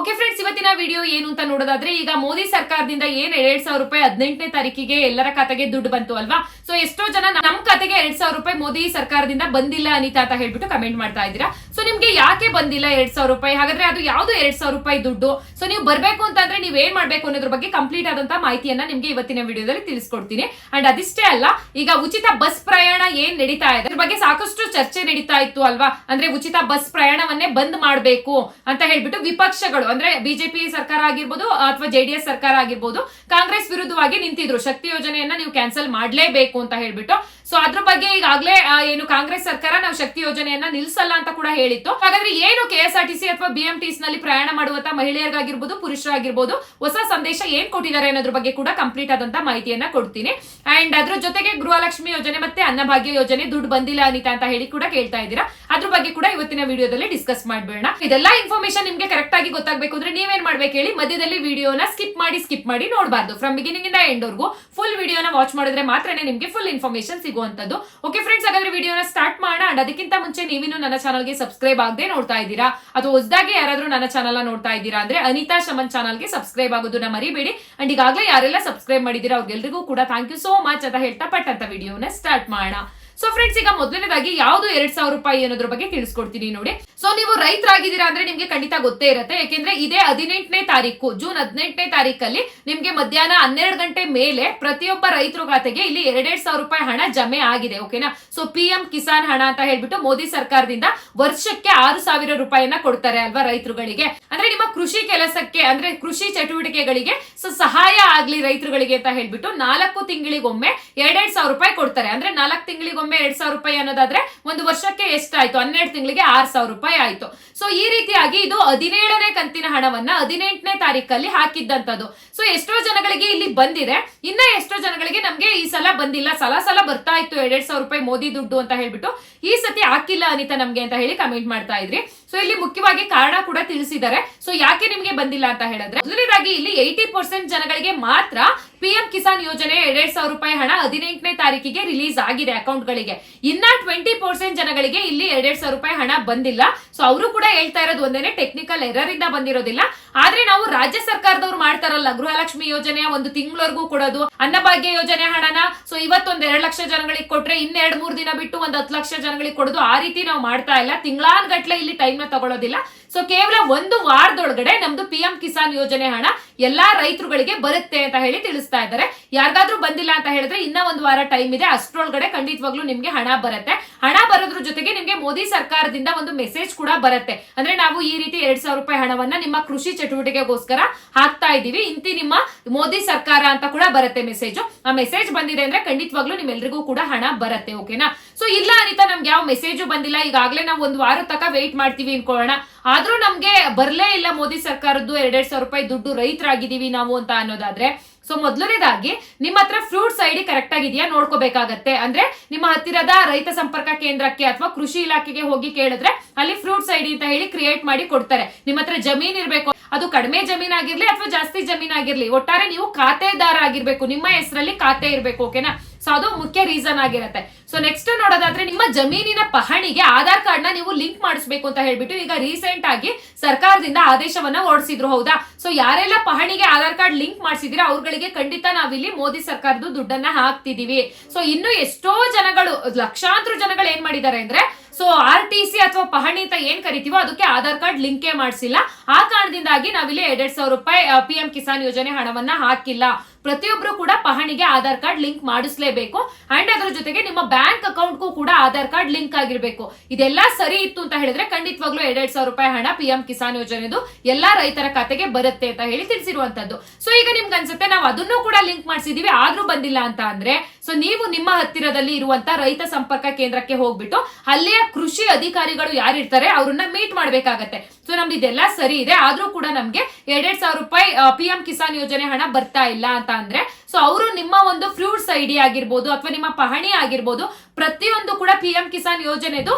Okay friends ಇವತ್ತಿನ video ಏನು ಅಂತ ನೋಡೋದಾದ್ರೆ, ಈಗ ಮೋದಿ ಸರ್ಕಾರದಿಂದ ಏನ್ ಎರಡ್ ಸಾವಿರ ರೂಪಾಯಿ ಹದಿನೆಂಟನೇ ತಾರೀಕಿಗೆ ಎಲ್ಲರ ಖಾತೆಗೆ ದುಡ್ಡು ಬಂತು ಅಲ್ವಾ? ಸೊ ಎಷ್ಟೋ ಜನ ನಮ್ ಖಾತೆಗೆ ಎರಡ್ ಸಾವಿರ ರೂಪಾಯಿ ಮೋದಿ ಸರ್ಕಾರದಿಂದ ಬಂದಿಲ್ಲ ಅನಿತಾ ಅಂತ ಹೇಳ್ಬಿಟ್ಟು ಕಮೆಂಟ್ ಮಾಡ್ತಾ ಇದ್ದೀರಾ. ಸೊ ನಿಮ್ಗೆ ಯಾಕೆ ಬಂದಿಲ್ಲ ಎರಡ್ ಸಾವಿರ ರೂಪಾಯಿ? ಹಾಗಾದ್ರೆ ಅದು ಯಾವ್ದು ಎರಡ್ ಸಾವಿರ ರೂಪಾಯಿ ದುಡ್ಡು? ಸೊ ನೀವು ಬರ್ಬೇಕು ಅಂತಂದ್ರೆ ನೀವ್ ಏನ್ ಮಾಡ್ಬೇಕು ಅನ್ನೋದ್ರ ಬಗ್ಗೆ ಕಂಪ್ಲೀಟ್ ಆದಂತ ಮಾಹಿತಿಯನ್ನ ನಿಮ್ಗೆ ಇವತ್ತಿನ ವಿಡಿಯೋದಲ್ಲಿ ತಿಳಿಸ್ಕೊಡ್ತೀನಿ. ಅಂಡ್ ಅದಿಷ್ಟೇ ಅಲ್ಲ, ಈಗ ಉಚಿತ ಬಸ್ ಪ್ರಯಾಣ ಏನ್ ನಡೀತಾ ಇದೆ? ಅದ್ರ ಬಗ್ಗೆ ಸಾಕಷ್ಟು ಚರ್ಚೆ ನಡೀತಾ ಇತ್ತು ಅಲ್ವಾ? ಅಂದ್ರೆ ಉಚಿತ ಬಸ್ ಪ್ರಯಾಣವನ್ನೇ ಬಂದ್ ಮಾಡ್ಬೇಕು ಅಂತ ಹೇಳ್ಬಿಟ್ಟು ವಿಪಕ್ಷಗಳು ಅಂದ್ರೆ ಬಿಜೆಪಿ ಸರ್ಕಾರ ಆಗಿರ್ಬೋದು ಅಥವಾ ಜೆಡಿಎಸ್ ಸರ್ಕಾರ ಆಗಿರ್ಬೋದು, ಕಾಂಗ್ರೆಸ್ ವಿರುದ್ಧವಾಗಿ ನಿಂತಿದ್ರು. ಶಕ್ತಿ ಯೋಜನೆಯನ್ನ ನೀವು ಕ್ಯಾನ್ಸಲ್ ಮಾಡಲೇಬೇಕು ಅಂತ ಹೇಳ್ಬಿಟ್ಟು. ಸೊ ಅದ್ರ ಬಗ್ಗೆ ಈಗಾಗಲೇ ಏನು ಕಾಂಗ್ರೆಸ್ ಸರ್ಕಾರ ನಾವು ಶಕ್ತಿ ಯೋಜನೆಯನ್ನ ನಿಲ್ಸಲ್ಲ ಅಂತ ಕೂಡ ಹೇಳಿತ್ತು. ಹಾಗಾದ್ರೆ ಏನು ಕೆ ಆರ್ ಟಿ ಅಥವಾ ಬಿಎಂಟಿಸ್ನಲ್ಲಿ ಪ್ರಯಾಣ ಮಾಡುವಂತ ಮಹಿಳೆಯರಿಗಾಗಿರ್ಬೋದು, ಪುರುಷರಾಗಿರ್ಬೋದು, ಹೊಸ ಸಂದೇಶ ಏನ್ ಕೊಟ್ಟಿದ್ದಾರೆ ಅನ್ನೋದ್ರ ಬಗ್ಗೆ ಕೂಡ ಕಂಪ್ಲೀಟ್ ಆದಂತ ಮಾಹಿತಿಯನ್ನ ಕೊಡ್ತೀನಿ. ಅಂಡ್ ಅದ್ರ ಜೊತೆಗೆ ಗೃಹಲಕ್ಷ್ಮಿ ಯೋಜನೆ ಮತ್ತೆ ಅನ್ನಭಾಗ್ಯ ಯೋಜನೆ, ದುಡ್ಡು ಬಂದಿಲ್ಲ ಅನಿತಾ ಅಂತ ಹೇಳಿ ಕೂಡ ಕೇಳ್ತಾ ಇದ್ದೀರಾ. ಅದ್ರ ಬಗ್ಗೆ ಕೂಡ ಇವತ್ತಿನ ವಿಡಿಯೋದಲ್ಲಿ ಡಿಸ್ಕಸ್ ಮಾಡ್ಬೇಡ ಇದೆಲ್ಲ ಇನ್ಫಾರ್ಮೇಶನ್ ನಿಮ್ಗೆ ಕರೆಕ್ಟ್ ಆಗಿ ಗೊತ್ತಾಗಬೇಕು ಅಂದ್ರೆ ನೀವೇನ್ ಮಾಡ್ಬೇಕು ಹೇಳಿ ಮಧ್ಯದಲ್ಲಿ ವಿಡಿಯೋನ ಸ್ಕಿಪ್ ಮಾಡಿ ಸ್ಕಿಪ್ ಮಾಡಿ ನೋಡಬಾರ್ದು. ಫ್ರಮ್ ಬಿಗಿನಿಂಗ್ ಇಂದ ಎಂಡ್ ವರ್ಗೂ ಫುಲ್ ವಿಡಿಯೋನ ವಾಚ್ ಮಾಡಿದ್ರೆ ಮಾತ್ರನೇ ನಿಮ್ಗೆ ಫುಲ್ ಇನ್ಫಾರ್ಮೇಶನ್ ಸಿಗುವಂತದ್ದು ಓಕೆ ಫ್ರೆಂಡ್ಸ್ ಹಾಗಾದ್ರೆ ವಿಡಿಯೋನ ಸ್ಟಾರ್ಟ್ ಮಾಡೋಣ. ಅಂಡ್ ಅದಕ್ಕಿಂತ ಮುಂಚೆ ನೀವಿನ್ನು ನನ್ನ ಚಾನಲ್ಗೆ ಸಬ್ಸ್ಕ್ರೈಬ್ ಆಗದೆ ನೋಡ್ತಾ ಇದ್ದೀರಾ? ಅಥವಾ ಹೊಸದಾಗಿ ಯಾರಾದ್ರೂ ನನ್ನ ಚಾನಲ್ ನೋಡ್ತಾ ಇದ್ದೀರಾ ಅಂದ್ರೆ ಅನಿತಾ ಶಮನ್ ಚಾನಲ್ಗೆ ಸಬ್ಸ್ಕ್ರೈಬ್ ಆಗೋದನ್ನ ಮರಿಬೇಡಿ. ಅಂಡ್ ಈಗಾಗಲೇ ಯಾರೆಲ್ಲ ಸಬ್ಸ್ಕ್ರೈಬ್ ಮಾಡಿದೀರಾ ಅವ್ರಿಗೆಲ್ರಿಗೂ ಕೂಡ ಥ್ಯಾಂಕ್ ಯು ಸೋ ಮಚ್ ಅಂತ ಹೇಳ್ತಾ ಪಟ್ಟಂತ ವಿಡಿಯೋನ ಸ್ಟಾರ್ಟ್ ಮಾಡೋಣ. ಸೊ ಫ್ರೆಂಡ್ಸ್ ಈಗ ಮೊದಲನೇದಾಗಿ ಯಾವ್ದು ಎರಡ್ ಸಾವಿರ ರೂಪಾಯಿ ಅನ್ನೋದ್ರ ಬಗ್ಗೆ ತಿಳಿಸ್ಕೊಡ್ತೀನಿ ನೋಡಿ. ಸೊ ನೀವು ರೈತರಾಗಿದ್ದೀರಾ ಅಂದ್ರೆ ನಿಮ್ಗೆ ಖಂಡಿತ ಗೊತ್ತೇ ಇರುತ್ತೆ. ಯಾಕೆಂದ್ರೆ ಇದೇ ಹದಿನೆಂಟನೇ ತಾರೀಕು, ಜೂನ್ ಹದಿನೆಂಟನೇ ತಾರೀಕಲ್ಲಿ ನಿಮ್ಗೆ ಮಧ್ಯಾಹ್ನ ಹನ್ನೆರಡು ಗಂಟೆ ಮೇಲೆ ಪ್ರತಿಯೊಬ್ಬ ರೈತರ ಖಾತೆಗೆ ಇಲ್ಲಿ ಎರಡೆರಡ್ ಸಾವಿರ ರೂಪಾಯಿ ಹಣ ಜಮೆ ಆಗಿದೆ, ಓಕೆನಾ? ಸೊ ಪಿ ಎಂ ಕಿಸಾನ್ ಹಣ ಅಂತ ಹೇಳ್ಬಿಟ್ಟು ಮೋದಿ ಸರ್ಕಾರದಿಂದ ವರ್ಷಕ್ಕೆ ಆರು ಸಾವಿರ ರೂಪಾಯಿಯನ್ನ ಕೊಡ್ತಾರೆ ಅಲ್ವಾ ರೈತರುಗಳಿಗೆ. ಅಂದ್ರೆ ನಿಮ್ಮ ಕೃಷಿ ಕೆಲಸಕ್ಕೆ, ಅಂದ್ರೆ ಕೃಷಿ ಚಟುವಟಿಕೆಗಳಿಗೆ ಸೊ ಸಹಾಯ ಆಗ್ಲಿ ರೈತರುಗಳಿಗೆ ಅಂತ ಹೇಳ್ಬಿಟ್ಟು ನಾಲ್ಕು ತಿಂಗಳಿಗೊಮ್ಮೆ ಎರಡೆರಡ್ ಸಾವಿರ ರೂಪಾಯಿ ಕೊಡ್ತಾರೆ. ಅಂದ್ರೆ ನಾಲ್ಕು ತಿಂಗಳಿಗೊಮ್ಮೆ ಎರಡ್ ಸಾವಿರ ರೂಪಾಯಿ ಅನ್ನೋದಾದ್ರೆ ಒಂದು ವರ್ಷಕ್ಕೆ ಎಷ್ಟಾಯ್ತು? ಹನ್ನೆರಡು ತಿಂಗಳಿಗೆ ಆರ್ ಸಾವಿರ ರೂಪಾಯಿ ಆಯ್ತು. ಸೊ ಈ ರೀತಿಯಾಗಿ ಇದು ಹದಿನೇಳನೇ ಕಂತಿನ ಹಣವನ್ನ ಹದಿನೆಂಟನೇ ತಾರೀಕಲ್ಲಿ ಹಾಕಿದ್ದಂತದ್ದು ಸೊ ಎಷ್ಟೋ ಜನಗಳಿಗೆ ಇಲ್ಲಿ ಬಂದಿದೆ. ಇನ್ನ ಎಷ್ಟೋ ಜನಗಳಿಗೆ ನಮ್ಗೆ ಈ ಸಲ ಬಂದಿಲ್ಲ. ಸಲ ಸಲ ಬರ್ತಾ ಇತ್ತು. ಎರಡ್ ಸಾವಿರ ರೂಪಾಯಿ ಮೋದಿ ದುಡ್ಡು ಅಂತ ಹೇಳ್ಬಿಟ್ಟು ಈ ಸತಿ ಹಾಕಿಲ್ಲ ಅನಿತಾ ನಮ್ಗೆ ಅಂತ ಹೇಳಿ ಕಮೆಂಟ್ ಮಾಡ್ತಾ ಇದ್ರಿ. ಸೊ ಇಲ್ಲಿ ಮುಖ್ಯವಾಗಿ ಕಾರಣ ಕೂಡ ತಿಳಿಸಿದ್ದಾರೆ. ಸೊ ಯಾಕೆ ನಿಮಗೆ ಬಂದಿಲ್ಲ ಅಂತ ಹೇಳಿದ್ರೆ, ಮೊದಲನೇದಾಗಿ ಇಲ್ಲಿ ಏಯ್ಟಿ ಪರ್ಸೆಂಟ್ ಜನಗಳಿಗೆ ಮಾತ್ರ ಪಿಎಂ ಕಿಸಾನ್ ಯೋಜನೆ ಎರಡ್ ಸಾವಿರ ರೂಪಾಯಿ ಹಣ ಹದಿನೆಂಟನೇ ತಾರೀಕಿಗೆ ರಿಲೀಸ್ ಆಗಿದೆ ಅಕೌಂಟ್ ಗಳಿಗೆ ಇನ್ನ ಟ್ವೆಂಟಿ ಪರ್ಸೆಂಟ್ ಜನಗಳಿಗೆ ಇಲ್ಲಿ ಎರಡ್ ಸಾವಿರ ರೂಪಾಯಿ ಹಣ ಬಂದಿಲ್ಲ. ಸೊ ಅವರು ಕೂಡ ಹೇಳ್ತಾ ಇರೋದು ಒಂದೇನೆ ಟೆಕ್ನಿಕಲ್ ಎರರ್ ಇಂದ ಬಂದಿರೋದಿಲ್ಲ. ಆದ್ರೆ ನಾವು ರಾಜ್ಯ ಸರ್ಕಾರದವ್ರು ಮಾಡ್ತಾರಲ್ಲ, ಗೃಹಲಕ್ಷ್ಮಿ ಯೋಜನೆ ಒಂದು ತಿಂಗಳವರೆಗೂ ಕೊಡೋದು, ಅನ್ನಭಾಗ್ಯ ಯೋಜನೆ ಹಣನ ಸೊ ಇವತ್ತೊಂದ್ ಎರಡ್ ಲಕ್ಷ ಜನಗಳಿಗೆ ಕೊಟ್ರೆ ಇನ್ನೆರಡ್ ಮೂರ್ ದಿನ ಬಿಟ್ಟು ಒಂದ್ ಹತ್ತು ಲಕ್ಷ ಜನಗಳಿಗೆ ಕೊಡೋದು, ಆ ರೀತಿ ನಾವು ಮಾಡ್ತಾ ಇಲ್ಲ. ತಿಂಗಳಾನ್ ಗಟ್ಲೆ ಇಲ್ಲಿ ಟೈಮ್ ನ ತಗೊಳ್ಳೋದಿಲ್ಲ ಸೊ ಕೇವಲ ಒಂದು ವಾರದೊಳಗಡೆ ನಮ್ದು ಪಿ ಎಂ ಕಿಸಾನ್ ಯೋಜನೆ ಹಣ ಎಲ್ಲಾ ರೈತರುಗಳಿಗೆ ಬರುತ್ತೆ ಅಂತ ಹೇಳಿ ತಿಳಿಸ್ತಾ ಇದ್ದಾರೆ. ಯಾರಿಗಾದ್ರೂ ಬಂದಿಲ್ಲ ಅಂತ ಹೇಳಿದ್ರೆ ಇನ್ನ ಒಂದು ವಾರ ಟೈಮ್ ಇದೆ. ಅಷ್ಟ್ರೊಳಗಡೆ ಖಂಡಿತವಾಗ್ಲೂ ನಿಮ್ಗೆ ಹಣ ಬರುತ್ತೆ. ಹಣ ಬರೋದ್ರ ಜೊತೆಗೆ ನಿಮ್ಗೆ ಮೋದಿ ಸರ್ಕಾರದಿಂದ ಒಂದು ಮೆಸೇಜ್ ಕೂಡ ಬರುತ್ತೆ. ಅಂದ್ರೆ ನಾವು ಈ ರೀತಿ ಎರಡ್ ಸಾವಿರ ರೂಪಾಯಿ ಹಣವನ್ನ ನಿಮ್ಮ ಕೃಷಿ ಚಟುವಟಿಕೆಗೋಸ್ಕರ ಹಾಕ್ತಾ ಇದೀವಿ ಇಂತಿ ನಿಮ್ಮ ಮೋದಿ ಸರ್ಕಾರ ಅಂತ ಕೂಡ ಬರುತ್ತೆ ಮೆಸೇಜ್ ಆ ಮೆಸೇಜ್ ಬಂದಿದೆ ಅಂದ್ರೆ ಖಂಡಿತವಾಗ್ಲೂ ನಿಮ್ಮೆಲ್ರಿಗೂ ಕೂಡ ಹಣ ಬರುತ್ತೆ ಓಕೆನಾ ಸೊ ಇಲ್ಲ ಅನಿತಾ, ನಮ್ಗೆ ಯಾವ ಮೆಸೇಜು ಬಂದಿಲ್ಲ. ಈಗಾಗಲೇ ನಾವು ಒಂದು ವಾರ ತಕ ವೇಟ್ ಮಾಡ್ತೀವಿ ಅನ್ಕೊಳ್ಳೋಣ. ಆದ್ರೂ ನಮ್ಗೆ ಬರ್ಲೇ ಇಲ್ಲ ಮೋದಿ ಸರ್ಕಾರದ್ದು ಎರಡೆರಡ್ ಸಾವಿರ ರೂಪಾಯಿ ದುಡ್ಡು ರೈತರಾಗಿದ್ದೀವಿ ನಾವು ಅಂತ ಅನ್ನೋದಾದ್ರೆ. ಸೊ ಮೊದಲನೇದಾಗಿ ನಿಮ್ಮ ಹತ್ರ ಫ್ರೂಟ್ಸ್ ಐಡಿ ಕರೆಕ್ಟ್ ಆಗಿದೆಯಾ ನೋಡ್ಕೋಬೇಕಾಗತ್ತೆ. ಅಂದ್ರೆ ನಿಮ್ಮ ಹತ್ತಿರದ ರೈತ ಸಂಪರ್ಕ ಕೇಂದ್ರಕ್ಕೆ ಅಥವಾ ಕೃಷಿ ಇಲಾಖೆಗೆ ಹೋಗಿ ಕೇಳಿದ್ರೆ ಅಲ್ಲಿ ಫ್ರೂಟ್ಸ್ ಐಡಿ ಅಂತ ಹೇಳಿ ಕ್ರಿಯೇಟ್ ಮಾಡಿ ಕೊಡ್ತಾರೆ. ನಿಮ್ಮ ಹತ್ರ ಜಮೀನ್ ಇರಬೇಕು. ಅದು ಕಡಿಮೆ ಜಮೀನ್ ಆಗಿರ್ಲಿ ಅಥವಾ ಜಾಸ್ತಿ ಜಮೀನ್ ಆಗಿರ್ಲಿ. ಒಟ್ಟಾರೆ ನೀವು ಖಾತೆದಾರ ಆಗಿರ್ಬೇಕು. ನಿಮ್ಮ ಹೆಸರಲ್ಲಿ ಖಾತೆ ಇರಬೇಕು ಓಕೆನಾ ಸೊ ಅದು ಮುಖ್ಯ ರೀಸನ್ ಆಗಿರುತ್ತೆ. ಸೊ ನೆಕ್ಸ್ಟ್ ನೋಡೋದಾದ್ರೆ ನಿಮ್ಮ ಜಮೀನಿನ ಪಹಣಿಗೆ ಆಧಾರ್ ಕಾರ್ಡ್ನ ನೀವು ಲಿಂಕ್ ಮಾಡಿಸ್ಬೇಕು ಅಂತ ಹೇಳ್ಬಿಟ್ಟು ಈಗ ರೀಸೆಂಟ್ ಆಗಿ ಸರ್ಕಾರದಿಂದ ಆದೇಶವನ್ನ ಹೊರಡಿಸಿದ್ರು, ಹೌದಾ? ಸೊ ಯಾರೆಲ್ಲ ಪಹಣಿಗೆ ಆಧಾರ್ ಕಾರ್ಡ್ ಲಿಂಕ್ ಮಾಡಿಸಿದ್ರೆ ಅವ್ರಗಳಿಗೆ ಖಂಡಿತ ನಾವಿಲ್ಲಿ ಮೋದಿ ಸರ್ಕಾರದ ದುಡ್ಡನ್ನ ಹಾಕ್ತಿದೀವಿ. ಸೊ ಇನ್ನು ಎಷ್ಟೋ ಜನಗಳು, ಲಕ್ಷಾಂತರ ಜನಗಳು ಏನ್ ಮಾಡಿದ್ದಾರೆ ಅಂದ್ರೆ ಸೊ ಆರ್ ಟಿ ಸಿ ಅಥವಾ ಪಹಣಿ ಅಂತ ಏನ್ ಕರಿತೀವೋ ಅದಕ್ಕೆ ಆಧಾರ್ ಕಾರ್ಡ್ ಲಿಂಕೇ ಮಾಡಿಸಿಲ್ಲ. ಆ ಕಾರಣದಿಂದಾಗಿ ನಾವಿಲ್ಲಿ ಎರಡ್ ಸಾವಿರ ರೂಪಾಯಿ ಪಿ ಎಂ ಕಿಸಾನ್ ಯೋಜನೆ ಹಣವನ್ನ ಹಾಕಿಲ್ಲ. ಪ್ರತಿಯೊಬ್ರು ಕೂಡ ಪಹಣಿಗೆ ಆಧಾರ್ ಕಾರ್ಡ್ ಲಿಂಕ್ ಮಾಡಿಸ್ಲೇಬೇಕು. ಅಂಡ್ ಅದರ ಜೊತೆಗೆ ನಿಮ್ಮ ಬ್ಯಾಂಕ್ ಅಕೌಂಟ್ಗೂ ಕೂಡ ಆಧಾರ್ ಕಾರ್ಡ್ ಲಿಂಕ್ ಆಗಿರಬೇಕು. ಇದೆಲ್ಲ ಸರಿ ಇತ್ತು ಅಂತ ಹೇಳಿದ್ರೆ ಖಂಡಿತವಾಗ್ಲೂ ಎರಡ್ ಸಾವಿರ ರೂಪಾಯಿ ಹಣ ಪಿ ಎಂ ಕಿಸಾನ್ ಯೋಜನೆದು ಎಲ್ಲಾ ರೈತರ ಖಾತೆಗೆ ಬರುತ್ತೆ ಅಂತ ಹೇಳಿ ತಿಳಿಸಿರುವಂತದ್ದು. ಸೊ ಈಗ ನಿಮ್ಗೆ ಅನ್ಸುತ್ತೆ ನಾವು ಅದನ್ನು ಕೂಡ ಲಿಂಕ್ ಮಾಡಿಸಿದೀವಿ, ಆದ್ರೂ ಬಂದಿಲ್ಲ ಅಂತ ಅಂದ್ರೆ ಸೊ ನೀವು ನಿಮ್ಮ ಹತ್ತಿರದಲ್ಲಿ ಇರುವಂತ ರೈತ ಸಂಪರ್ಕ ಕೇಂದ್ರಕ್ಕೆ ಹೋಗ್ಬಿಟ್ಟು ಅಲ್ಲಿಯ ಕೃಷಿ ಅಧಿಕಾರಿಗಳು ಯಾರಿರ್ತಾರೆ, ಅವ್ರನ್ನ ಮೀಟ್ ಮಾಡ್ಬೇಕಾಗತ್ತೆ. ಸೊ ನಮ್ದು ಇದೆಲ್ಲ ಸರಿ ಇದೆ. ಆದ್ರೂ ಕೂಡ ನಮ್ಗೆ ಎರಡೆರಡ್ ಸಾವಿರ ರೂಪಾಯಿ ಪಿ ಎಂ ಕಿಸಾನ್ ಯೋಜನೆ ಹಣ ಬರ್ತಾ ಇಲ್ಲ ಅಂತ ಅಂದ್ರೆ ಸೊ ಅವರು ನಿಮ್ಮ ಒಂದು ಫ್ರೂಟ್ಸ್ ಐಡಿ ಆಗಿರ್ಬೋದು ಅಥವಾ ನಿಮ್ಮ ಪಹಣಿ ಆಗಿರ್ಬೋದು, ಪ್ರತಿಯೊಂದು ಕೂಡ ಪಿ ಎಂ ಕಿಸಾನ್ ಯೋಜನೆದು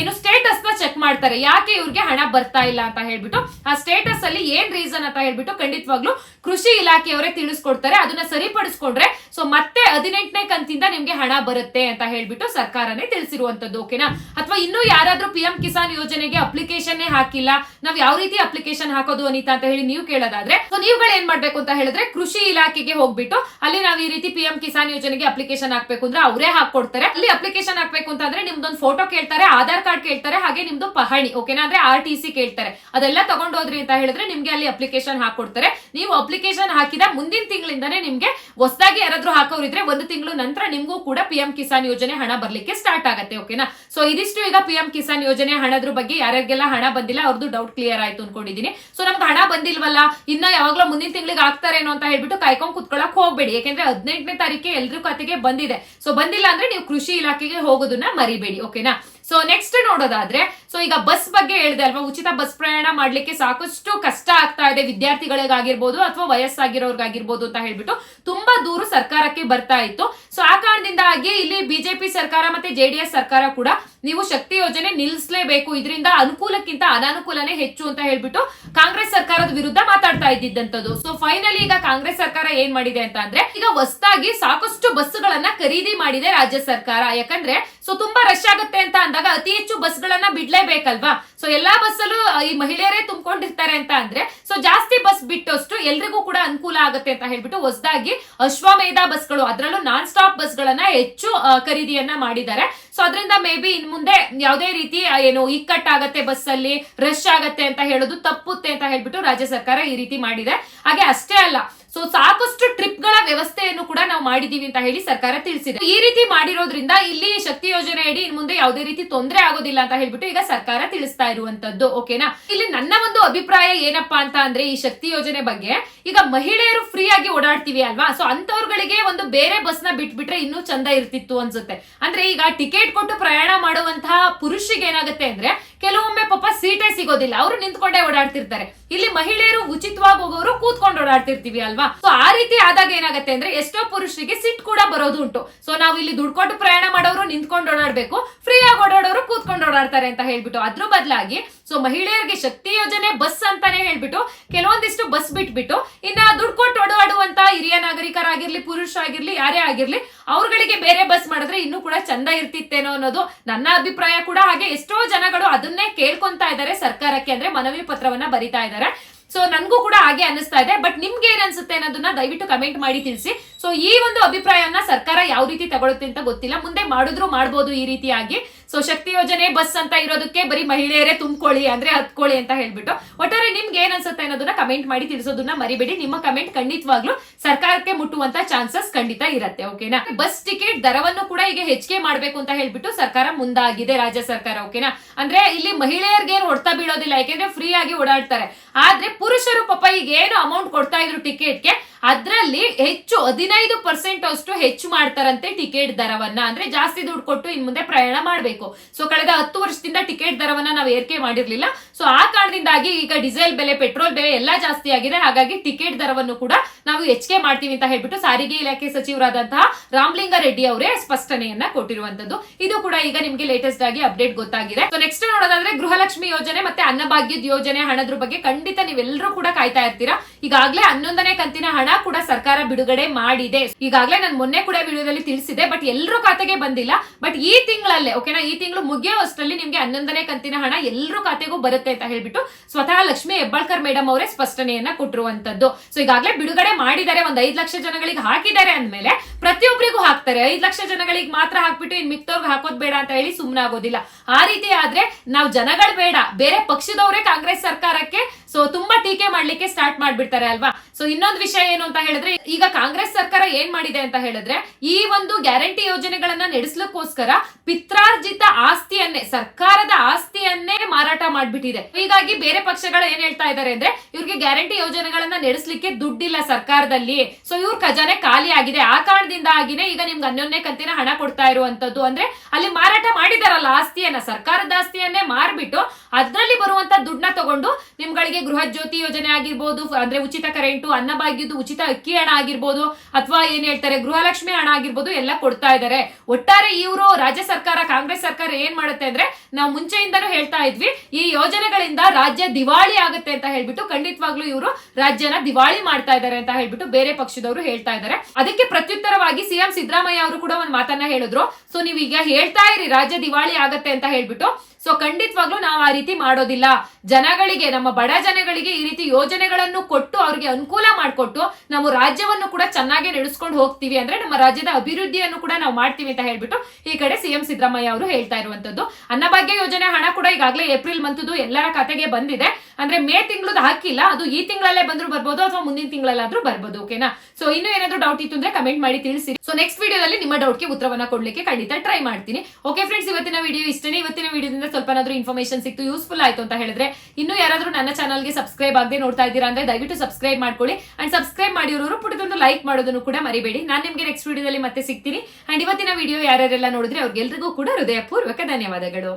ಏನು ಸ್ಟೇಟಸ್ನ ಚೆಕ್ ಮಾಡ್ತಾರೆ. ಯಾಕೆ ಇವ್ರಿಗೆ ಹಣ ಬರ್ತಾ ಇಲ್ಲ ಅಂತ ಹೇಳ್ಬಿಟ್ಟು, ಆ ಸ್ಟೇಟಸ್ ಅಲ್ಲಿ ಏನ್ ರೀಸನ್ ಅಂತ ಹೇಳ್ಬಿಟ್ಟು ಖಂಡಿತವಾಗ್ಲೂ ಕೃಷಿ ಇಲಾಖೆಯವರೇ ತಿಳಿಸ್ಕೊಡ್ತಾರೆ. ಅದನ್ನ ಸರಿಪಡಿಸ್ಕೊಂಡ್ರೆ ಸೊ ಮತ್ತೆ ಹದಿನೆಂಟನೇ ಕಂತಿಂದ ನಿಮ್ಗೆ ಹಣ ಬರುತ್ತೆ ಅಂತ ಹೇಳ್ಬಿಟ್ಟು ಸರ್ಕಾರನೇ ತಿಳಿಸಿರುವಂತದ್ದು ಓಕೆನಾ ಅಥವಾ ಇನ್ನೂ ಯಾರಾದ್ರೂ ಪಿ ಎಂ ಕಿಸಾನ್ ಯೋಜನೆಗೆ ಅಪ್ಲಿಕೇಶನ್ ಹಾಕಿಲ್ಲ ನಾವ್ ಯಾವ ರೀತಿ ಅಪ್ಲಿಕೇಶನ್ ಹಾಕೋದು ಅನಿತಾ ಅಂತ ಹೇಳಿ ನೀವು ಕೇಳೋದಾದ್ರೆ ಸೊ ನೀವುಗಳು ಏನ್ ಮಾಡ್ಬೇಕು ಅಂತ ಹೇಳಿದ್ರೆ ಕೃಷಿ ಇಲಾಖೆಗೆ ಹೋಗ್ಬಿಟ್ಟು ಅಲ್ಲಿ ನಾವ್ ಈ ರೀತಿ ಪಿ ಎಂ ಕಿಸಾನ್ ಯೋಜನೆಗೆ ಅಪ್ಲಿಕೇಶನ್ ಹಾಕ್ಬೇಕು ಅಂದ್ರೆ ಅವರೇ ಹಾಕೊಡ್ತಾರೆ ಅಲ್ಲಿ ಅಪ್ಲಿಕೇಶನ್ ಹಾಕ್ಬೇಕು ಅಂತಂದ್ರೆ ನಿಮ್ದೊಂದು ಫೋಟೋ ಕೇಳ್ತಾರೆ, ಆಧಾರ್ ಕಾರ್ಡ್ ಕೇಳ್ತಾರೆ, ಹಾಗೆ ನಿಮ್ದು ಪಹಣಿ ಓಕೆನಾ ಅಂದ್ರೆ ಆರ್ ಟಿ ಸಿ ಕೇಳ್ತಾರೆ. ಅದೆಲ್ಲ ತಗೊಂಡೋದ್ರಿ ಅಂತ ಹೇಳಿದ್ರೆ ನಿಮ್ಗೆ ಅಲ್ಲಿ ಅಪ್ಲಿಕೇಶನ್ ಹಾಕೊಡ್ತಾರೆ ನೀವು ಅಪ್ಲಿಕೇಶನ್ ಹಾಕಿದ ಮುಂದಿನ ತಿಂಗಳಿಂದಾನೇ ನಿಮ್ಗೆ ಹೊಸದಾಗಿ ಯಾರಾದ್ರೂ ಹಾಕೋರಿದ್ರೆ ಒಂದು ತಿಂಗಳು ನಂತರ ನಿಮ್ಗೂ ಕೂಡ ಪಿ ಎಂ ಕಿಸಾನ್ ಯೋಜನೆ ಹಣ ಬರ್ಲಿಕ್ಕೆ ಸ್ಟಾರ್ಟ್ ಆಗುತ್ತೆ ಓಕೆನಾ ಸೊ ಇದಿಷ್ಟು ಈಗ ಪಿ ಎಂ ಕಿಸಾನ್ ಯೋಜನೆ ಹಣದ್ರ ಬಗ್ಗೆ ಯಾರ್ಯಾರಿಗೆಲ್ಲ ಹಣ ಬಂದಿಲ್ಲ ಅವ್ರದ್ದು ಡೌಟ್ ಕ್ಲಿಯರ್ ಆಯ್ತು ಅನ್ಕೊಂಡಿದೀನಿ. ಸೊ ನಮ್ಗೆ ಹಣ ಬಂದಿಲ್ವಲ್ಲ, ಇನ್ನ ಯಾವಾಗ್ಲೂ ಮುಂದಿನ ತಿಂಗಳಿಗೆ ಆಗ್ತಾರೇನೋ ಅಂತ ಹೇಳ್ಬಿಟ್ಟು ಕಾಯ್ಕೊಂಡ್ ಕುತ್ಕೊಳಕ್ ಹೋಗ್ಬೇಡಿ. ಯಾಕೆಂದ್ರೆ ಹದಿನೆಂಟನೇ ತಾರೀಕಿಗೆ ಎಲ್ರ ಖಾತೆಗೆ ಬಂದಿದೆ. ಸೊ ಬಂದಿಲ್ಲ ಅಂದ್ರೆ ನೀವು ಕೃಷಿ ಇಲಾಖೆಗೆ ಹೋಗೋದನ್ನ ಮರಿಬೇಡಿ ಓಕೆನಾ ಸೊ ನೆಕ್ಸ್ಟ್ ನೋಡೋದಾದ್ರೆ ಸೊ ಈಗ ಬಸ್ ಬಗ್ಗೆ ಹೇಳಿದೆ ಅಲ್ವಾ? ಉಚಿತ ಬಸ್ ಪ್ರಯಾಣ ಮಾಡ್ಲಿಕ್ಕೆ ಸಾಕಷ್ಟು ಕಷ್ಟ ಆಗ್ತಾ ಇದೆ ವಿದ್ಯಾರ್ಥಿಗಳಿಗಾಗಿರ್ಬೋದು ಅಥವಾ ವಯಸ್ಸಾಗಿರೋರ್ಗಾಗಿರ್ಬೋದು ಅಂತ ಹೇಳ್ಬಿಟ್ಟು ತುಂಬಾ ದೂರು ಸರ್ಕಾರಕ್ಕೆ ಬರ್ತಾ ಇತ್ತು. ಸೊ ಆ ಕಾರಣದಿಂದಾಗಿ ಇಲ್ಲಿ ಬಿಜೆಪಿ ಸರ್ಕಾರ ಮತ್ತೆ ಜೆಡಿಎಸ್ ಸರ್ಕಾರ ಕೂಡ ನೀವು ಶಕ್ತಿ ಯೋಜನೆ ನಿಲ್ಲಿಸಲೇಬೇಕು ಇದರಿಂದ ಅನುಕೂಲಕ್ಕಿಂತ ಅನಾನುಕೂಲನೇ ಹೆಚ್ಚು ಅಂತ ಹೇಳ್ಬಿಟ್ಟು ಕಾಂಗ್ರೆಸ್ ಸರ್ಕಾರದ ವಿರುದ್ಧ ಮಾತಾಡ್ತಾ ಇದ್ದಿದ್ದಂಥದ್ದು. ಸೊ ಫೈನಲಿ ಈಗ ಕಾಂಗ್ರೆಸ್ ಸರ್ಕಾರ ಏನ್ ಮಾಡಿದೆ ಅಂತ ಅಂದ್ರೆ, ಈಗ ಹೊಸದಾಗಿ ಸಾಕಷ್ಟು ಬಸ್ಗಳನ್ನ ಖರೀದಿ ಮಾಡಿದೆ ರಾಜ್ಯ ಸರ್ಕಾರ. ಯಾಕಂದ್ರೆ ಸೊ ತುಂಬಾ ರಶ್ ಆಗುತ್ತೆ ಅಂತ ಅಂದಾಗ ಅತಿ ಹೆಚ್ಚು ಬಸ್ಗಳನ್ನ ಬಿಡ್ಲೇಬೇಕಲ್ವಾ? ಸೊ ಎಲ್ಲಾ ಬಸ್ಸಲ್ಲೂ ಈ ಮಹಿಳೆಯರೇ ತುಂಬಿಕೊಂಡಿರ್ತಾರೆ ಅಂತ ಅಂದ್ರೆ ಸೊ ಜಾಸ್ತಿ ಬಸ್ ಬಿಟ್ಟಷ್ಟು ಎಲ್ರಿಗೂ ಕೂಡ ಅನುಕೂಲ ಆಗುತ್ತೆ ಅಂತ ಹೇಳ್ಬಿಟ್ಟು ಹೊಸದಾಗಿ ಅಶ್ವಮೇಧ ಬಸ್ಗಳು ಅದರಲ್ಲೂ ನಾನ್ ಸ್ಟಾಪ್ ಬಸ್ಗಳನ್ನ ಹೆಚ್ಚು ಖರೀದಿಯನ್ನ ಮಾಡಿದ್ದಾರೆ. ಸೊ ಅದರಿಂದ ಮೇ ಬಿ ಇನ್ ಮುಂದೆ ಯಾವುದೇ ರೀತಿ ಏನು ಏನು ಇಕ್ಕಟ್ಟಾಗತ್ತೆ ಬಸ್ ಅಲ್ಲಿ ರಶ್ ಆಗತ್ತೆ ಅಂತ ಹೇಳೋದು ತಪ್ಪುತ್ತೆ ಅಂತ ಹೇಳ್ಬಿಟ್ಟು ರಾಜ್ಯ ಸರ್ಕಾರ ಈ ರೀತಿ ಮಾಡಿದೆ. ಹಾಗೆ ಅಷ್ಟೇ ಅಲ್ಲ ಸೊ ಸಾಕಷ್ಟು ಟ್ರಿಪ್ಗಳ ವ್ಯವಸ್ಥೆಯನ್ನು ಕೂಡ ನಾವು ಮಾಡಿದೀವಿ ಅಂತ ಹೇಳಿ ಸರ್ಕಾರ ತಿಳಿಸಿದೆ. ಈ ರೀತಿ ಮಾಡಿರೋದ್ರಿಂದ ಇಲ್ಲಿ ಶಕ್ತಿ ಯೋಜನೆ ಅಡಿ ಮುಂದೆ ಯಾವುದೇ ರೀತಿ ತೊಂದರೆ ಆಗೋದಿಲ್ಲ ಅಂತ ಹೇಳ್ಬಿಟ್ಟು ಈಗ ಸರ್ಕಾರ ತಿಳಿಸ್ತಾ ಇರುವಂತದ್ದು, ಓಕೆನಾ? ಇಲ್ಲಿ ನನ್ನ ಒಂದು ಅಭಿಪ್ರಾಯ ಏನಪ್ಪಾ ಅಂತ ಅಂದ್ರೆ ಈ ಶಕ್ತಿ ಯೋಜನೆ ಬಗ್ಗೆ, ಈಗ ಮಹಿಳೆಯರು ಫ್ರೀ ಆಗಿ ಓಡಾಡ್ತೀವಿ ಅಲ್ವಾ? ಸೊ ಅಂತವ್ರುಗಳಿಗೆ ಒಂದು ಬೇರೆ ಬಸ್ನ ಬಿಟ್ಬಿಟ್ರೆ ಇನ್ನೂ ಚಂದ ಇರ್ತಿತ್ತು ಅನ್ಸುತ್ತೆ. ಅಂದ್ರೆ ಈಗ ಟಿಕೆಟ್ ಕೊಟ್ಟು ಪ್ರಯಾಣ ಮಾಡುವಂತಹ ಪುರುಷಿಗೆ ಏನಾಗುತ್ತೆ ಅಂದ್ರೆ, ಕೆಲವೊಮ್ಮೆ ಪಾಪ ಸೀಟೇ ಸಿಗೋದಿಲ್ಲ. ಅವರು ನಿಂತ್ಕೊಂಡೇ ಓಡಾಡ್ತಿರ್ತಾರೆ. ಇಲ್ಲಿ ಮಹಿಳೆಯರು ಉಚಿತವಾಗಿ ಹೋಗೋರು ಕೂತ್ಕೊಂಡು ಓಡಾಡ್ತಿರ್ತೀವಿ ಅಲ್ವಾ? ಸೊ ಆ ರೀತಿ ಆದಾಗ ಏನಾಗುತ್ತೆ ಅಂದ್ರೆ, ಎಷ್ಟೋ ಪುರುಷರಿಗೆ ಸಿಟ್ ಕೂಡ ಬರೋದು ಉಂಟು. ಸೊ ನಾವು ಇಲ್ಲಿ ದುಡ್ಕೊಂಡು ಪ್ರಯಾಣ ಮಾಡೋರು ನಿಂತ್ಕೊಂಡು ಓಡಾಡ್ಬೇಕು. ಫ್ರೀ ಆಗಿ ಓಡಾಡೋರು ಕೂತ್ಕೊಂಡು ಓಡಾಡ್ತಾರೆ ಅಂತ ಹೇಳ್ಬಿಟ್ಟು ಅದ್ರ ಬದಲಾಗಿ ಸೊ ಮಹಿಳೆಯರಿಗೆ ಶಕ್ತಿ ಯೋಜನೆ ಬಸ್ ಅಂತಾನೆ ಹೇಳ್ಬಿಟ್ಟು, ಕೆಲವೊಂದಿಷ್ಟು ಬಸ್ ಬಿಟ್ಬಿಟ್ಟು, ಇನ್ನ ದುಡ್ಡು ಕೊಟ್ಟು ಓಡಾಡುವಂತ ಹಿರಿಯ ನಾಗರಿಕರಾಗಿರ್ಲಿ, ಪುರುಷ ಆಗಿರ್ಲಿ, ಯಾರೇ ಆಗಿರ್ಲಿ, ಅವ್ರಗಳಿಗೆ ಬೇರೆ ಬಸ್ ಮಾಡಿದ್ರೆ ಇನ್ನು ಕೂಡ ಚಂದ ಇರ್ತಿತ್ತೇನೋ ಅನ್ನೋದು ನನ್ನ ಅಭಿಪ್ರಾಯ ಕೂಡ ಹಾಗೆ ಎಷ್ಟೋ ಜನಗಳು ಅದನ್ನೇ ಕೇಳ್ಕೊಂತಾ ಇದ್ದಾರೆ ಸರ್ಕಾರಕ್ಕೆ ಅಂದ್ರೆ ಮನವಿ ಪತ್ರವನ್ನ ಬರಿತಾ ಇದ್ದಾರೆ. ಸೊ ನನ್ಗೂ ಕೂಡ ಹಾಗೆ ಅನಿಸ್ತಾ ಇದೆ ಬಟ್ ನಿಮ್ಗೆ ಏನ್ ಅನ್ಸುತ್ತೆ ಅನ್ನೋದನ್ನ ದಯವಿಟ್ಟು ಕಮೆಂಟ್ ಮಾಡಿ ತಿಳಿಸಿ. ಸೊ ಈ ಒಂದು ಅಭಿಪ್ರಾಯವನ್ನ ಸರ್ಕಾರ ಯಾವ ರೀತಿ ತಗೊಳುತ್ತೆ ಅಂತ ಗೊತ್ತಿಲ್ಲ. ಮುಂದೆ ಮಾಡಿದ್ರು ಮಾಡ್ಬೋದು ಈ ರೀತಿಯಾಗಿ. ಸೊ ಶಕ್ತಿ ಯೋಜನೆ, ಬಸ್ ಅಂತ ಇರೋದಕ್ಕೆ ಬರೀ ಮಹಿಳೆಯರೇ ತುಂಬ್ಕೊಳ್ಳಿ ಅಂದ್ರೆ ಹತ್ಕೊಳ್ಳಿ ಅಂತ ಹೇಳ್ಬಿಟ್ಟು. ಒಟ್ಟಾರೆ ನಿಮ್ಗೆ ಏನ್ ಅನ್ಸುತ್ತೆ ಅನ್ನೋದನ್ನ ಕಮೆಂಟ್ ಮಾಡಿ ತಿಳಿಸೋದನ್ನ ಮರಿಬೇಡಿ. ನಿಮ್ಮ ಕಮೆಂಟ್ ಖಂಡಿತವಾಗ್ಲೂ ಸರ್ಕಾರಕ್ಕೆ ಮುಟ್ಟುವಂತ ಚಾನ್ಸಸ್ ಖಂಡಿತ ಇರತ್ತೆ ಓಕೆನಾ ಬಸ್ ಟಿಕೆಟ್ ದರವನ್ನು ಕೂಡ ಈಗ ಹೆಚ್ಚಿಗೆ ಮಾಡ್ಬೇಕು ಅಂತ ಹೇಳ್ಬಿಟ್ಟು ಸರ್ಕಾರ ಮುಂದಾಗಿದೆ, ರಾಜ್ಯ ಸರ್ಕಾರ ಓಕೆನಾ ಅಂದ್ರೆ ಇಲ್ಲಿ ಮಹಿಳೆಯರಿಗೆ ಏನು ಹೊಡ್ತಾ ಬೀಳೋದಿಲ್ಲ. ಯಾಕೆಂದ್ರೆ ಫ್ರೀ ಆಗಿ ಓಡಾಡ್ತಾರೆ. ಆದ್ರೆ ಪುರುಷರು ಪಾಪ ಈಗ ಏನು ಅಮೌಂಟ್ ಕೊಡ್ತಾ ಇದ್ರು ಟಿಕೆಟ್ಗೆ ಅದ್ರಲ್ಲಿ ಹೆಚ್ಚು ಹದಿನೈದು ಪರ್ಸೆಂಟ್ ಅಷ್ಟು ಹೆಚ್ಚು ಮಾಡ್ತಾರಂತೆ ಟಿಕೆಟ್ ದರವನ್ನ. ಅಂದ್ರೆ ಜಾಸ್ತಿ ದುಡ್ಡು ಕೊಟ್ಟು ಇನ್ ಮುಂದೆ ಪ್ರಯಾಣ ಮಾಡಬೇಕು. ಸೊ ಕಳೆದ ಹತ್ತು ವರ್ಷದಿಂದ ಟಿಕೆಟ್ ದರವನ್ನ ನಾವು ಏರಿಕೆ ಮಾಡಿರ್ಲಿಲ್ಲ. ಸೊ ಆ ಕಾರಣದಿಂದಾಗಿ ಈಗ ಡೀಸೆಲ್ ಬೆಲೆ ಪೆಟ್ರೋಲ್ ಬೆಲೆ ಎಲ್ಲಾ ಜಾಸ್ತಿ ಆಗಿದೆ. ಹಾಗಾಗಿ ಟಿಕೆಟ್ ದರವನ್ನು ಕೂಡ ನಾವು ಹೆಚ್ಚಿಗೆ ಮಾಡ್ತೀವಿ ಅಂತ ಹೇಳ್ಬಿಟ್ಟು ಸಾರಿಗೆ ಇಲಾಖೆ ಸಚಿವರಾದಂತಹ ರಾಮಲಿಂಗ ರೆಡ್ಡಿ ಅವರೇ ಸ್ಪಷ್ಟನೆಯನ್ನ ಕೊಟ್ಟಿರುವಂತದ್ದು ಇದು ಕೂಡ ಈಗ ನಿಮ್ಗೆ ಲೇಟೆಸ್ಟ್ ಆಗಿ ಅಪ್ಡೇಟ್ ಗೊತ್ತಾಗಿದೆ. ಸೊ ನೆಕ್ಸ್ಟ್ ನೋಡೋದಾದ್ರೆ ಗೃಹಲಕ್ಷ್ಮಿ ಯೋಜನೆ ಮತ್ತೆ ಅನ್ನಭಾಗ್ಯದ ಯೋಜನೆ ಹಣದ್ರ ಬಗ್ಗೆ ಖಂಡಿತ ನೀವೆಲ್ಲರೂ ಕೂಡ ಕಾಯ್ತಾ ಇರ್ತೀರಾ? ಈಗಾಗಲೇ ಹನ್ನೊಂದನೇ ಕಂತಿನ ಹಣ ಕೂಡ ಸರ್ಕಾರ ಬಿಡುಗಡೆ ಮಾಡಿದೆ. ಈಗಾಗಲೇ ನಾನು ಮೊನ್ನೆ ಕೂಡ ವಿಡಿಯೋದಲ್ಲಿ ತಿಳಿಸಿದೆ ಬಟ್ ಎಲ್ಲರೂ ಖಾತೆಗೆ ಬಂದಿಲ್ಲ. ಬಟ್ ಈ ತಿಂಗಳಲ್ಲೇ ಓಕೆನಾ ಈ ತಿಂಗಳು ಮುಗಿಯೋ ಅಷ್ಟರಲ್ಲಿ ನಿಮ್ಗೆ ಹನ್ನೊಂದನೇ ಕಂತಿನ ಹಣ ಎಲ್ಲರೂ ಖಾತೆಗೂ ಬರುತ್ತೆ ಅಂತ ಹೇಳ್ಬಿಟ್ಟು ಸ್ವತಃ ಲಕ್ಷ್ಮಿ ಹೆಬ್ಬಾಳ್ಕರ್ ಮೇಡಮ್ ಅವರೇ ಸ್ಪಷ್ಟನೆಯನ್ನ ಕೊಟ್ಟಿರುವಂತದ್ದು. ಸೊ ಈಗಾಗಲೇ ಬಿಡುಗಡೆ ಮಾಡಿದ್ದಾರೆ, ಒಂದ್ ಐದು ಲಕ್ಷ ಜನಗಳಿಗೆ ಹಾಕಿದ್ದಾರೆ ಅಂದ್ಮೇಲೆ ಪ್ರತಿಯೊಬ್ಬರಿಗೂ ಹಾಕ್ತಾರೆ. ಐದು ಲಕ್ಷ ಜನಗಳಿಗೆ ಮಾತ್ರ ಹಾಕ್ಬಿಟ್ಟು ಇನ್ ಮಿಕ್ತವ್ರಿಗೆ ಹಾಕೋದ್ ಬೇಡ ಅಂತ ಹೇಳಿ ಸುಮ್ಮನಾಗೋದಿಲ್ಲ ಆ ರೀತಿ ಆದ್ರೆ ನಾವು ಜನಗಳು ಬೇಡ, ಬೇರೆ ಪಕ್ಷದವರೇ ಕಾಂಗ್ರೆಸ್ ಸರ್ಕಾರಕ್ಕೆ ಸೊ ತುಂಬಾ ಟೀಕೆ ಮಾಡ್ಲಿಕ್ಕೆ ಸ್ಟಾರ್ಟ್ ಮಾಡ್ಬಿಡ್ತಾರೆ ಅಲ್ವಾ? ಸೊ ಇನ್ನೊಂದು ವಿಷಯ ಏನು ಅಂತ ಹೇಳಿದ್ರೆ, ಈಗ ಕಾಂಗ್ರೆಸ್ ಸರ್ಕಾರ ಏನ್ ಮಾಡಿದೆ ಅಂತ ಹೇಳಿದ್ರೆ, ಈ ಒಂದು ಗ್ಯಾರಂಟಿ ಯೋಜನೆಗಳನ್ನ ನಡೆಸಲಿಕ್ಕೋಸ್ಕರ ಪಿತ್ರಾರ್ಜಿತ ಆಸ್ತಿಯನ್ನೇ, ಸರ್ಕಾರದ ಆಸ್ತಿಯನ್ನೇ ಮಾರಾಟ ಮಾಡ್ಬಿಟ್ಟಿದೆ. ಹೀಗಾಗಿ ಬೇರೆ ಪಕ್ಷಗಳು ಏನ್ ಹೇಳ್ತಾ ಇದ್ದಾರೆ ಅಂದ್ರೆ, ಇವ್ರಿಗೆ ಗ್ಯಾರಂಟಿ ಯೋಜನೆಗಳನ್ನ ನಡೆಸಲಿಕ್ಕೆ ದುಡ್ಡಿಲ್ಲ ಸರ್ಕಾರದಲ್ಲಿ. ಸೊ ಇವ್ರ ಖಜಾನೆ ಖಾಲಿ ಆಗಿದೆ. ಆ ಕಾರಣದಿಂದ ಆಗಿನೇ ಈಗ ನಿಮ್ಗೆ ಹನ್ನೊಂದನೇ ಕಂತಿನ ಹಣ ಕೊಡ್ತಾ ಇರುವಂತದ್ದು ಅಂದ್ರೆ, ಅಲ್ಲಿ ಮಾರಾಟ ಮಾಡಿದಾರಲ್ಲ ಆಸ್ತಿಯನ್ನ, ಸರ್ಕಾರದ ಆಸ್ತಿಯನ್ನೇ ಮಾರ್ಬಿಟ್ಟು ಅದ್ರಲ್ಲಿ ಬರುವಂತ ದುಡ್ಡನ್ನ ತಗೊಂಡು ನಿಮ್ಗಳಿಗೆ ಗೃಹ ಜ್ಯೋತಿ ಯೋಜನೆ ಆಗಿರ್ಬೋದು, ಅಂದ್ರೆ ಉಚಿತ ಕರೆಂಟು ಅನ್ನಭಾಗ್ಯದ್ದು ಉಚಿತ ಅಕ್ಕಿ ಹಣ ಆಗಿರ್ಬೋದು ಅಥವಾ ಏನ್ ಹೇಳ್ತಾರೆ, ಗೃಹಲಕ್ಷ್ಮಿ ಹಣ ಆಗಿರ್ಬೋದು ಎಲ್ಲ ಕೊಡ್ತಾ ಇದ್ದಾರೆ. ಒಟ್ಟಾರೆ ಇವರು ರಾಜ್ಯ ಸರ್ಕಾರ, ಕಾಂಗ್ರೆಸ್ ಸರ್ಕಾರ ಏನ್ ಮಾಡುತ್ತೆ ಅಂದ್ರೆ ನಾವು ಮುಂಚೆಯಿಂದನೂ ಹೇಳ್ತಾ ಇದ್ವಿ, ಈ ಯೋಜನೆಗಳಿಂದ ರಾಜ್ಯ ದಿವಾಳಿ ಆಗುತ್ತೆ ಅಂತ ಹೇಳ್ಬಿಟ್ಟು ಖಂಡಿತವಾಗ್ಲೂ ಇವರು ರಾಜ್ಯನ ದಿವಾಳಿ ಮಾಡ್ತಾ ಇದ್ದಾರೆ ಅಂತ ಹೇಳ್ಬಿಟ್ಟು ಬೇರೆ ಪಕ್ಷದವರು ಹೇಳ್ತಾ ಇದ್ದಾರೆ. ಅದಕ್ಕೆ ಪ್ರತ್ಯುತ್ತರವಾಗಿ ಸಿಎಂ ಸಿದ್ದರಾಮಯ್ಯ ಅವರು ಕೂಡ ಒಂದು ಮಾತನ್ನ ಹೇಳಿದ್ರು. ಸೊ ನೀವೀಗ ಹೇಳ್ತಾ ಇರಿ, ರಾಜ್ಯ ದಿವಾಳಿ ಆಗತ್ತೆ ಅಂತ ಹೇಳ್ಬಿಟ್ಟು. ಸೊ ಖಂಡಿತವಾಗ್ಲೂ ನಾವು ಆ ರೀತಿ ಮಾಡೋದಿಲ್ಲ. ಜನಗಳಿಗೆ, ನಮ್ಮ ಬಡ ಜನಗಳಿಗೆ ಈ ರೀತಿ ಯೋಜನೆಗಳನ್ನು ಕೊಟ್ಟು ಅವ್ರಿಗೆ ಅನುಕೂಲ ಮಾಡಿಕೊಟ್ಟು ನಾವು ರಾಜ್ಯವನ್ನು ಕೂಡ ಚೆನ್ನಾಗಿ ನಡೆಸ್ಕೊಂಡು ಹೋಗ್ತೀವಿ ಅಂದ್ರೆ ನಮ್ಮ ರಾಜ್ಯದ ಅಭಿವೃದ್ಧಿಯನ್ನು ಕೂಡ ನಾವು ಮಾಡ್ತೀವಿ ಅಂತ ಹೇಳ್ಬಿಟ್ಟು ಈ ಕಡೆ ಸಿಎಂ ಸಿದ್ದರಾಮಯ್ಯ ಅವರು ಹೇಳ್ತಾ ಇರುವಂತದ್ದು ಅನ್ನಭಾಗ್ಯ ಯೋಜನೆ ಹಣ ಕೂಡ ಈಗಾಗಲೇ ಏಪ್ರಿಲ್ ಮಂತದ್ದು ಎಲ್ಲರ ಖಾತೆಗೆ ಬಂದಿದೆ. ಅಂದ್ರೆ ಮೇ ತಿಂಗಳದ್ದು ಹಾಕಿಲ್ಲ, ಅದು ಈ ತಿಂಗಳಲ್ಲೇ ಬಂದ್ರು ಬರ್ಬೋದು ಅಥವಾ ಮುಂದಿನ ತಿಂಗಳಲ್ಲಾದ್ರೂ ಬರ್ಬೋದು ಓಕೆನಾ ಸೊ ಇನ್ನು ಏನಾದ್ರು ಡೌಟ್ ಇತ್ತು ಅಂದ್ರೆ ಕಮೆಂಟ್ ಮಾಡಿ ತಿಳಿಸಿ ಸೊ ನೆಕ್ಸ್ಟ್ ವಿಡಿಯೋದಲ್ಲಿ ನಿಮ್ಮ ಡೌಟ್ಗೆ ಉತ್ತರವನ್ನ ಕೊಡ್ಲಿಕ್ಕೆ ಖಂಡಿತ ಟ್ರೈ ಮಾಡ್ತೀನಿ. ಓಕೆ ಫ್ರೆಂಡ್ಸ್ ಇವತ್ತಿನ ವಿಡಿಯೋ ಇಷ್ಟನೇ. ಇವತ್ತಿನ ವಿಡಿಯೋದಿಂದ ಸ್ವಲ್ಪನಾದ್ರೂ ಇನ್ಫಾರ್ಮೇಶನ್ ಸಿಕ್ತು ಯೂಸ್ಫುಲ್ ಆಯ್ತು ಅಂತ ಹೇಳಿದ್ರೆ ಇನ್ನು ಯಾರಾದ್ರೂ ನನ್ನ ಚಾನಲ್ಗೆ ಸಬ್ಸ್ಕ್ರೈಬ್ ಆಗದೆ ನೋಡ್ತಾ ಇದ್ದೀರಾ ಅಂದ್ರೆ ದಯವಿಟ್ಟು ಸಬ್ಸ್ಕ್ರೈಬ್ ಮಾಡ್ಕೊಳ್ಳಿ. ಅಂಡ್ ಸಬ್ಸ್ಕ್ರೈಬ್ ಮಾಡಿರೋರು ಪುಟದೊಂದು ಲೈಕ್ ಮಾಡೋದನ್ನು ಕೂಡ ಮರಿಬೇಡಿ. ನಾನು ನಿಮಗೆ ನೆಕ್ಸ್ಟ್ ವಿಡಿಯೋದಲ್ಲಿ ಮತ್ತೆ ಸಿಗ್ತೀನಿ. ಅಂಡ್ ಇವತ್ತಿನ ವಿಡಿಯೋ ಯಾರ್ಯಾರೆಲ್ಲ ನೋಡಿದ್ರೆ ಅವ್ರಿಗೆಲ್ರಿಗೂ ಕೂಡ ಹೃದಯಪೂರ್ವಕ ಧನ್ಯವಾದಗಳು.